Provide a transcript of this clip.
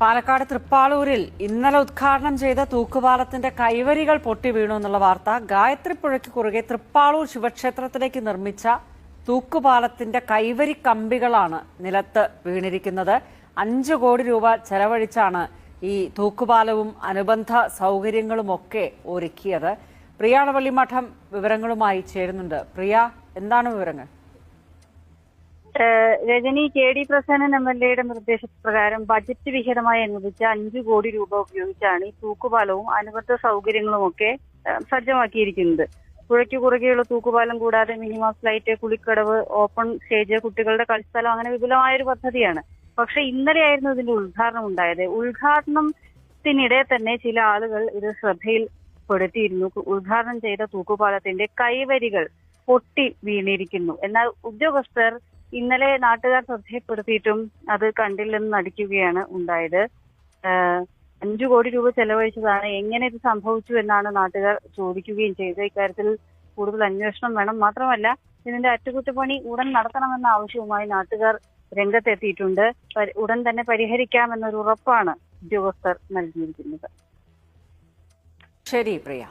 പാലക്കാട് തൃപ്പാളൂരിൽ ഇന്നലെ ഉദ്ഘാടനം ചെയ്ത തൂക്കുപാലത്തിന്റെ കൈവരികൾ പൊട്ടി വീണു എന്നുള്ള വാർത്ത ഗായത്രി പുഴയ്ക്ക് കുറുകെ തൃപ്പാളൂർ ശിവക്ഷേത്രത്തിലേക്ക് നിർമ്മിച്ച തൂക്കുപാലത്തിന്റെ കൈവരി കമ്പികളാണ് നിലത്ത് വീണിരിക്കുന്നത്. അഞ്ച് കോടി രൂപ ചെലവഴിച്ചാണ് ഈ തൂക്കുപാലവും അനുബന്ധ സൗകര്യങ്ങളുമൊക്കെ ഒരുക്കിയത്. പ്രിയാളവള്ളി മഠം വിവരങ്ങളുമായി ചേരുന്നുണ്ട്. പ്രിയ എന്താണ് വിവരങ്ങൾ? Rajani K D Prasannan M L എയുടെ നിർദ്ദേശപ്രകാരം ബജറ്റ് വിഹിതമായി അനുവദിച്ച അഞ്ചു കോടി രൂപ ഉപയോഗിച്ചാണ് ഈ തൂക്കുപാലവും അനുബന്ധ സൗകര്യങ്ങളും ഒക്കെ സജ്ജമാക്കിയിരിക്കുന്നത്. പുഴയ്ക്ക് കുറുകെയുള്ള തൂക്കുപാലം കൂടാതെ മിനിമം ഫ്ലൈറ്റ് കുളിക്കടവ് ഓപ്പൺ സ്റ്റേജ് കുട്ടികളുടെ കളിസ്ഥലം അങ്ങനെ വിപുലമായ ഒരു പദ്ധതിയാണ്. പക്ഷെ ഇന്നലെയായിരുന്നു ഇതിന്റെ ഉദ്ഘാടനം ഉണ്ടായത്. ഉദ്ഘാടനത്തിനിടെ തന്നെ ചില ആളുകൾ ഇത് ശ്രദ്ധയിൽപ്പെടുത്തിയിരുന്നു ഉദ്ഘാടനം ചെയ്ത തൂക്കുപാലത്തിന്റെ കൈവരികൾ പൊട്ടി വീണിരിക്കുന്നു. എന്നാൽ ഉദ്യോഗസ്ഥർ ഇന്നലെ നാട്ടുകാർ ശ്രദ്ധയപ്പെടുത്തിയിട്ടും അത് കണ്ടില്ലെന്ന് നടിക്കുകയാണ് ഉണ്ടായത്. അഞ്ചു കോടി രൂപ ചെലവഴിച്ചതാണ്. എങ്ങനെ ഇത് സംഭവിച്ചു എന്നാണ് നാട്ടുകാർ ചോദിക്കുകയും ചെയ്തത്. ഇക്കാര്യത്തിൽ കൂടുതൽ അന്വേഷണം വേണം. മാത്രമല്ല ഇതിന്റെ അറ്റകുറ്റപ്പണി ഉടൻ നടത്തണമെന്ന ആവശ്യവുമായി നാട്ടുകാർ രംഗത്തെത്തിയിട്ടുണ്ട്. ഉടൻ തന്നെ പരിഹരിക്കാമെന്നൊരു ഉറപ്പാണ് ഉദ്യോഗസ്ഥർ നൽകിയിരിക്കുന്നത്. ശരി പ്രിയ.